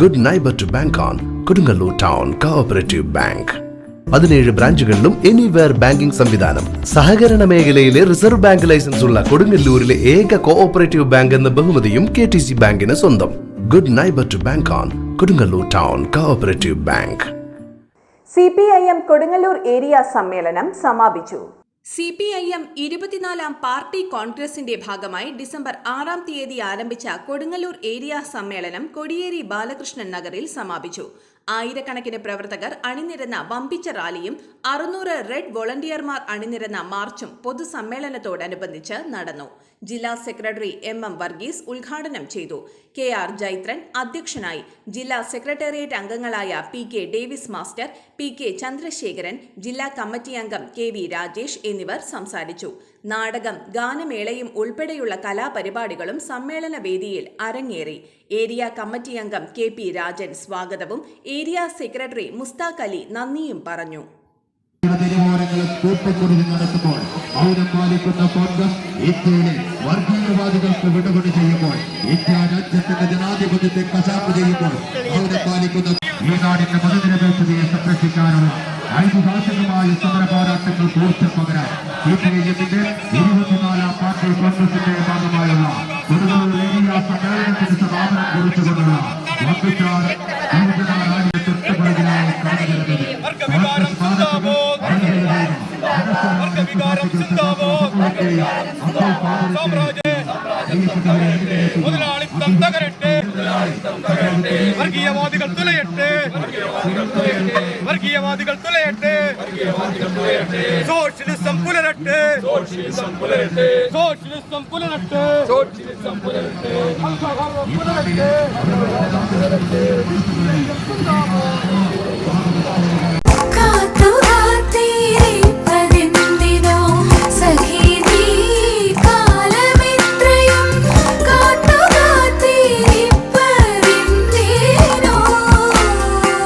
Good neighbour to bank on Kodungallur town cooperative bank പതിനേഴ് ബ്രാഞ്ചുകളിലും anywhere banking സംവിധാനം. സഹകരണ മേഖലയിലെ റിസർവ് ബാങ്ക് ലൈസൻസ് ഉള്ള കൊടുങ്ങല്ലൂരിലെ ഏക കോഓപ്പറേറ്റീവ് ബാങ്ക് എന്ന ബഹുമതിയും കെ ടി സി ബാങ്കിന് സ്വന്തം. Good neighbour to bank on Kodungallur town cooperative bank C P I M Kodungallur area സമ്മേളനം സമാപിച്ചു സി പി ഐ എം ഇരുപത്തിനാലാം പാർട്ടി കോൺഗ്രസിന്റെ ഭാഗമായി ഡിസംബർ ആറാം തീയതി ആരംഭിച്ച കൊടുങ്ങല്ലൂർ ഏരിയ സമ്മേളനം കൊടിയേരി ബാലകൃഷ്ണൻ നഗറിൽ സമാപിച്ചു. ആയിരക്കണക്കിന് പ്രവർത്തകർ അണിനിരന്ന വമ്പിച്ച റാലിയും അറുന്നൂറ് റെഡ് വോളണ്ടിയർമാർ അണിനിരന്ന മാർച്ചും പൊതുസമ്മേളനത്തോടനുബന്ധിച്ച് നടന്നു. ജില്ലാ സെക്രട്ടറി എം എം വർഗീസ് ഉദ്ഘാടനം ചെയ്തു. കെ ആർ ജൈത്രൻ അധ്യക്ഷനായി. ജില്ലാ സെക്രട്ടേറിയറ്റ് അംഗങ്ങളായ P K Davis master P K Chandrasekharan ജില്ലാ കമ്മിറ്റി അംഗം കെ വി രാജേഷ് എന്നിവർ സംസാരിച്ചു. നാടകം ഗാനമേളയും ഉൾപ്പെടെയുള്ള കലാപരിപാടികളും സമ്മേളന വേദിയിൽ അരങ്ങേറി. ഏരിയ കമ്മിറ്റി അംഗം കെ പി രാജൻ സ്വാഗതവും ഏരിയ സെക്രട്ടറി മുസ്താഖ് അലി നന്ദിയും പറഞ്ഞു. തിരുവോരങ്ങളും കൂട്ടുകുരുതി നടത്തുമ്പോൾ മൗനം പാലിക്കുന്ന കോൺഗ്രസ് ഇന്ത്യയിലെ വർഗീയവാദികൾക്ക് വിടുപടി ചെയ്യുമ്പോൾ ഇന്ത്യ രാജ്യത്തിന്റെ ജനാധിപത്യത്തെ കശാപ്പ് ചെയ്യുമ്പോൾ മൗനം പാലിക്കുന്ന ഈ നാടിന്റെ മതനിരപേക്ഷതയെ സംരക്ഷിക്കാനുള്ള ഐതിഹാസികമായ സമര പോരാട്ടങ്ങൾ പൂർത്തി പകരാൻ സി പി ഇരുപത്തിനാലാം പാർട്ടി കോൺഗ്രസിന്റെ ഭാഗമായുള്ള കൊടുങ്ങല്ലൂർ സമാപനം കുറിച്ചുകൊണ്ടുള്ള മുതലാളിത്തം തകരട്ടെ വർഗീയവാദികൾ തുലയട്ടെ. വർഗീയവാദികൾ തുലയട്ടെ. സോഷ്യലിസം പുലരട്ടെ. സോഷ്യലിസം പുലരട്ടെ. സോഷ്യലിസം പുലരട്ടെ. സോഷ്യലിസം പുലരട്ടെ കാത്തു